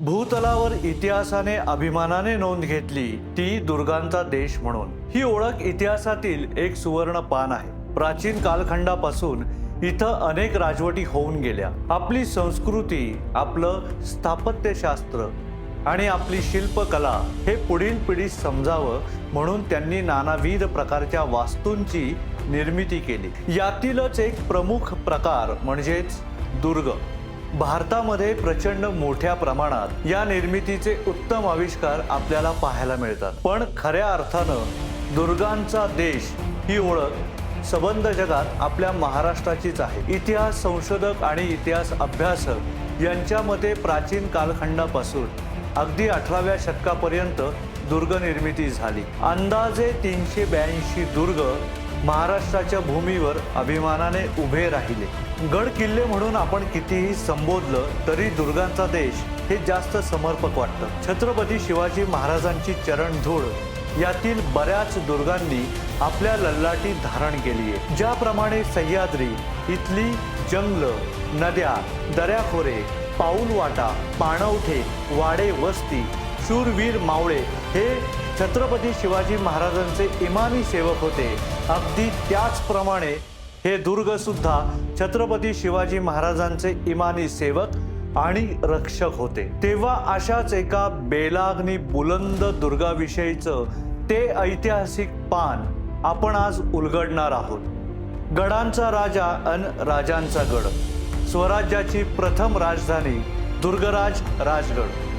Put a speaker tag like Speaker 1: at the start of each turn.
Speaker 1: भूतलावर इतिहासाने अभिमानाने नोंद घेतली ती दुर्गांचा देश म्हणून. ही ओळख इतिहासातील एक सुवर्ण पान आहे. प्राचीन कालखंडापासून इथं अनेक राजवटी होऊन गेल्या. आपली संस्कृती आपलं स्थापत्यशास्त्र आणि आपली शिल्पकला हे पुढील पिढीस समजावं म्हणून त्यांनी नानाविध प्रकारच्या वास्तूंची निर्मिती केली. यातीलच एक प्रमुख प्रकार म्हणजेच दुर्ग. भारतामध्ये प्रचंड मोठ्या प्रमाणात या निर्मितीचे उत्तम आविष्कार आपल्याला पाहायला मिळतात. पण खऱ्या अर्थानं दुर्गांचा देश ही ओळख सबंध जगात आपल्या महाराष्ट्राचीच आहे. इतिहास संशोधक आणि इतिहास अभ्यासक यांच्या मते प्राचीन कालखंडापासून अगदी अठराव्या शतकापर्यंत दुर्ग निर्मिती झाली. अंदाजे तीनशे ब्याऐंशी दुर्ग महाराष्ट्राच्या भूमीवर अभिमानाने उभे राहिले. गड किल्ले म्हणून आपण कितीही संबोधलं तरी दुर्गांचा देश हे जास्त समर्पक वाटतं. छत्रपती शिवाजी महाराजांची चरणधूळ यातील बऱ्याच दुर्गांनी आपल्या लल्लाटी धारण केली आहे. ज्याप्रमाणे सह्याद्री इथली जंगल नद्या दऱ्याखोरे पाऊलवाटा पाणवठे वाडे वस्ती शूरवीर मावळे हे छत्रपती शिवाजी महाराजांचे इमानी सेवक होते. अगदी त्याचप्रमाणे हे दुर्गसुद्धा छत्रपती शिवाजी महाराजांचे इमानी सेवक आणि रक्षक होते. तेव्हा अशाच एका बेलाग्नी बुलंद दुर्गाविषयीचं ते ऐतिहासिक पान आपण आज उलगडणार आहोत. गडांचा राजा अन राजांचा गड. स्वराज्याची प्रथम राजधानी दुर्गराज राजगड.